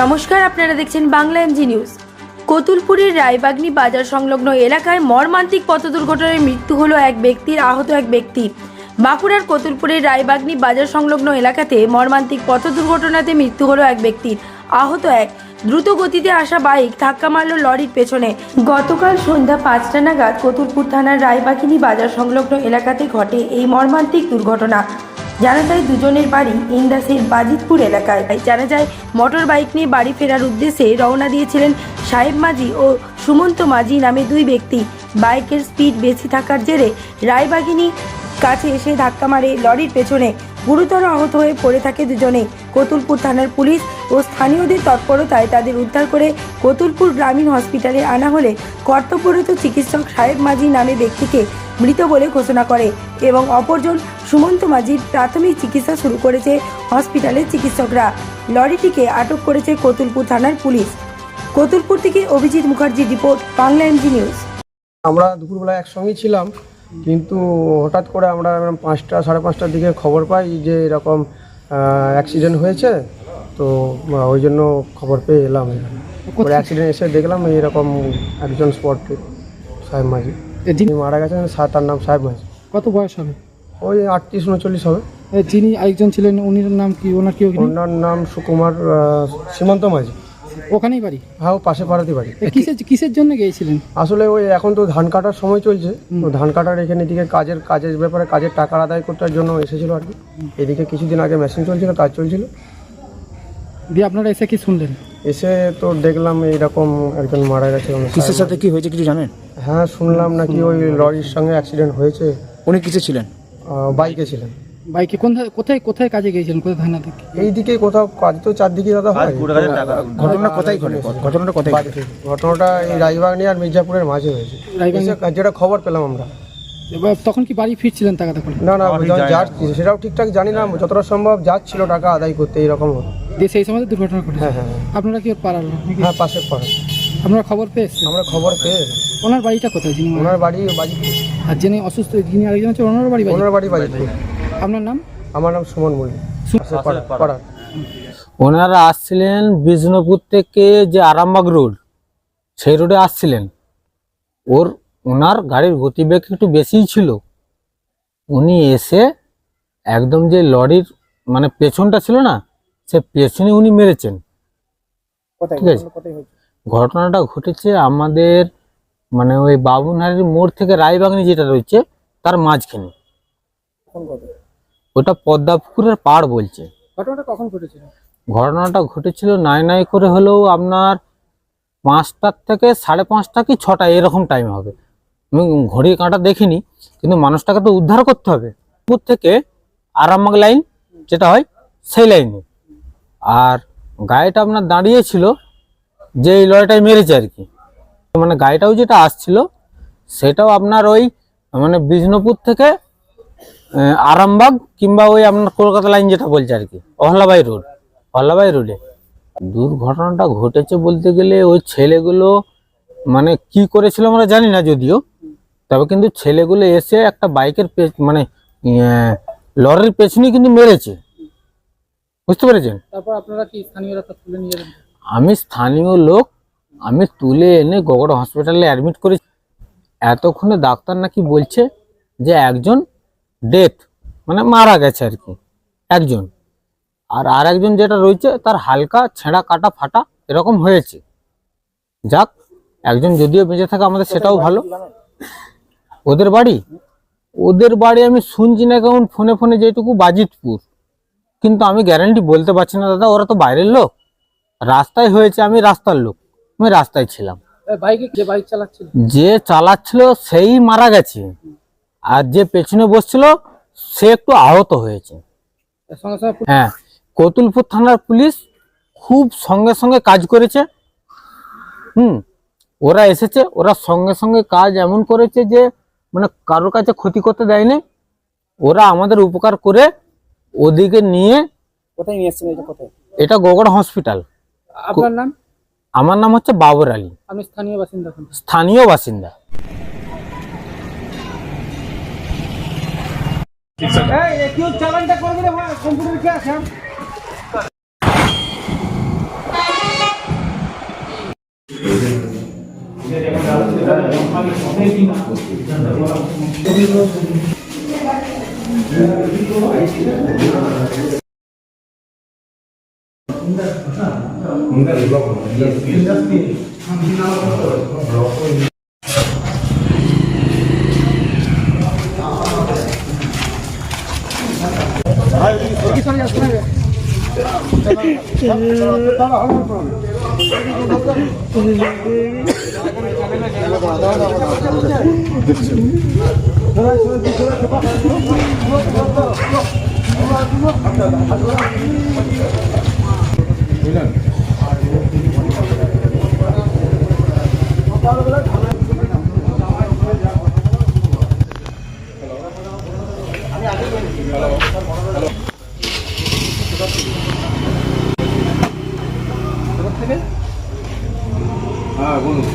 নমস্কার, আপনারা দেখছেন বাংলা এমজি নিউজ কতুলপুরের রায়বাগনি বাজার সংলগ্ন এলাকায় মর্মান্তিক পথ দুর্ঘটনায় মৃত্যু হলো এক ব্যক্তির, আহত এক ব্যক্তি বাঁকুড়ার কতুলপুরের রায়বাগনি বাজার সংলগ্ন এলাকাতে মর্মান্তিক পথ দুর্ঘটনাতে মৃত্যু হলো এক ব্যক্তির, আহত এক। দ্রুত গতিতে আসা বাইক ধাক্কা মারল লরির পেছনে। গতকাল সন্ধ্যা পাঁচটা নাগাদ কতুলপুর থানার রায়বাগিনী বাজার সংলগ্ন এলাকাতে ঘটে এই মর্মান্তিক দুর্ঘটনা। জানা যায় দুজনের বাড়ি ইন্দাসের বাজিতপুর এলাকায়। জানা যায় মোটর বাইক নিয়ে বাড়ি ফেরার উদ্দেশ্যে রওনা দিয়েছিলেন সাহেব মাঝি ও সুমন্ত মাঝি নামে দুই ব্যক্তি। বাইকের স্পিড বেশি থাকার জেরে রায়বাগিনী কাছে এসে ধাক্কা মারে লরির পেছনে। গুরুতর আহত হয়ে পড়ে থাকে দুজনে। কতুলপুর থানার পুলিশ ও স্থানীয়দের তৎপরতায় তাদের উদ্ধার করে কতুলপুর গ্রামীণ হসপিটালে আনা হলে কর্তব্যরত চিকিৎসক সাহেব মাঝি নামে ব্যক্তিকে মৃত বলে ঘোষণা করে এবং অপরজন সুমন্ত মাঝির প্রাথমিক চিকিৎসা শুরু করেছে হসপিটালের চিকিৎসকরা। লরিটিকে আটক করেছে কতুলপুর থানার পুলিশ। কতুলপুর থেকে অভিজিৎ মুখার্জির রিপোর্ট, বাংলা এমজি নিউজ আমরা দুপুরবেলা একসঙ্গেই ছিলাম। কিন্তু হঠাৎ করে আমরা এরকম পাঁচটা সাড়ে পাঁচটার দিকে খবর পাই যে এরকম অ্যাক্সিডেন্ট হয়েছে। তো ওই জন্য খবর পেয়ে এলাম। অ্যাক্সিডেন্ট এসে দেখলাম এইরকম একজন স্পট সাহেব মাঝি। যিনি তিনি মারা গেছেন সা- তার নাম সাহেব মাঝি। কত বয়স হবে? ওই আটত্রিশ উনচল্লিশ হবে। এ যিনি একজন ছিলেন উনির নাম কি? ওনার কি ওনার নাম সুকুমার আহ, সীমান্ত মাঝি। ওখানেই বাড়ি? হ্যাঁ ও পাশে পাড়াতে বাড়ি। কিসের কিসের জন্য গিয়েছিলেন? আসলে ওই এখন তো ধান কাটার সময় চলছে। তো ধান কাটার এখানে এদিকে কাজের কাজের ব্যাপারে কাজের টাকা আদায় করতে জন্য এসেছিল আর কি। এদিকে কিছুদিন আগে মেশিন চলছিল কাজ চলছিল। দিয়ে আপনারা এসে কি শুনলেন? এসে তো দেখলাম এইরকম একজন মারা গেছে কিসের সাথে কি হয়েছে কিছু জানেন? হ্যাঁ শুনলাম নাকি ওই লরির সঙ্গে অ্যাক্সিডেন্ট হয়েছে। উনি কিসে ছিলেন? বাইকে ছিলেন। বাইকে কোন কোথায় কোথায় কাজে গিয়েছিলেন? কোথায় থানা থেকে? এইদিকে কোথাও কাজ তো চারদিকে দাদা হয়। ঘটনা কোথায় ঘটে? ঘটনাটা কোথায় ঘটে? ঘটনাটা এই রাজবাগনি আর মির্জাপুরের মাঝে হয়েছে। যেটা খবর পেলাম আমরা। এবার তখন কি বাড়ি ফিরছিলেন টাকা করে? না না যাচ্ছি সেটাও ঠিকঠাক জানি না। যতটা সম্ভব যাচ্ছিল টাকা আদায় করতে এইরকম হতো। দিয়ে সেই সময় দুর্ঘটনা ঘটেছে। হ্যাঁ হ্যাঁ হ্যাঁ। আপনারা কি পাড়ার হ্যাঁ পাশে পড়ে আপনারা খবর পেয়েছেন আমরা খবর পেয়ে ওনার বাড়িটা কোথায়? যিনি ওনার বাড়ি বাজিপুর আর যিনি অসুস্থ যিনি আরেকজন আছে ওনার বাড়ি বাড়ি ওনার বাড়ি বাজিপুর আপনার নাম? আমার নাম সুমন মল্লিক। পাড়ার ওনারা আসছিলেন বিষ্ণুপুর থেকে যে আরামবাগ রোড সেই রোডে আসছিলেন। ওর ওনার গাড়ির গতিবেগ একটু বেশিই ছিল। উনি এসে একদম যে লরির মানে পেছনটা ছিল না সে পেছনে উনি মেরেছেন। ঠিক আছে? ঘটনাটা ঘটেছে আমাদের মানে ওই বাবুনহারির মোড় থেকে রায়বাগানি যেটা রয়েছে তার মাঝখানে। ওটা পদ্মাপুকুরের পাড় বলছে। ঘটনাটা কখন ঘটেছিল? ঘটনাটা ঘটেছিল নাই নাই করে হলেও আপনার পাঁচটার থেকে সাড়ে পাঁচটা কি ছটা এরকম টাইম হবে। আমি ঘড়ি কাঁটা দেখিনি কিন্তু মানুষটাকে তো উদ্ধার করতে হবে। উপর থেকে আরামবাগ লাইন যেটা হয় সেই লাইনে আর গাড়িটা আপনার দাঁড়িয়েছিল যে এই লরিটাই মেরেছে আর কি। মানে গাড়িটাও যেটা আসছিল সেটাও আপনার ওই মানে বিষ্ণুপুর থেকে আরামবাগ কিংবা ওই আপনার কলকাতা লাইন যেটা বলছে আর কি অহলাবাই রোড অহলাবাই রোডে দুর্ঘটনাটা ঘটেছে বলতে গেলে ওই ছেলেগুলো মানে কি করেছিল আমরা জানি না যদিও তবে কিন্তু ছেলেগুলো এসে একটা বাইকের পে- মানে লরির পেছনে কিন্তু মেরেছে। বুঝতে পেরেছেন? তারপর আপনারা কি স্থানীয়রা তুলে নিয়ে আমি স্থানীয় লোক আমি তুলে এনে গগড় হসপিটালে অ্যাডমিট করেছি। এতক্ষণে ডাক্তার নাকি বলছে যে একজন ডেথ মানে মারা গেছে আর কি একজন। আর আর একজন যেটা রয়েছে তার হালকা ছেঁড়া কাটা ফাটা এরকম হয়েছে। যাক একজন যদিও বেঁচে থাকে আমাদের সেটাও ভালো। ওদের বাড়ি? ওদের বাড়ি আমি শুনছি না কেমন ফোনে ফোনে যেটুকু বাজিতপুর। কিন্তু আমি গ্যারান্টি বলতে পারছি না দাদা ওরা তো বাইরের লোক। রাস্তায় হয়েছে আমি রাস্তার লোক। আমি রাস্তায় ছিলাম। যে চালাচ্ছিল সেই মারা গেছে। আর যে পেছনে বসছিল সে একটু আহত হয়েছে। হ্যাঁ কতুলপুর থানার পুলিশ খুব সঙ্গে সঙ্গে কাজ করেছে। হুম ওরা এসেছে ওরা সঙ্গে সঙ্গে কাজ এমন করেছে যে মানে কারোর কাছে ক্ষতি করতে দেয়নি। ওরা আমাদের উপকার করে ওদিকে নিয়ে কোথায় নিয়ে এসেছেন এটা কোথায়? এটা গোগড় হসপিটাল। আপনার নাম? আমার নাম হচ্ছে বাবর আলী। আমি স্থানীয় বাসিন্দা স্থানীয় বাসিন্দা। এই কেউ চালানটা করবে রে ভাই কম্পিউটার কে আছে বুঝলেন হ্যাঁ বলুন।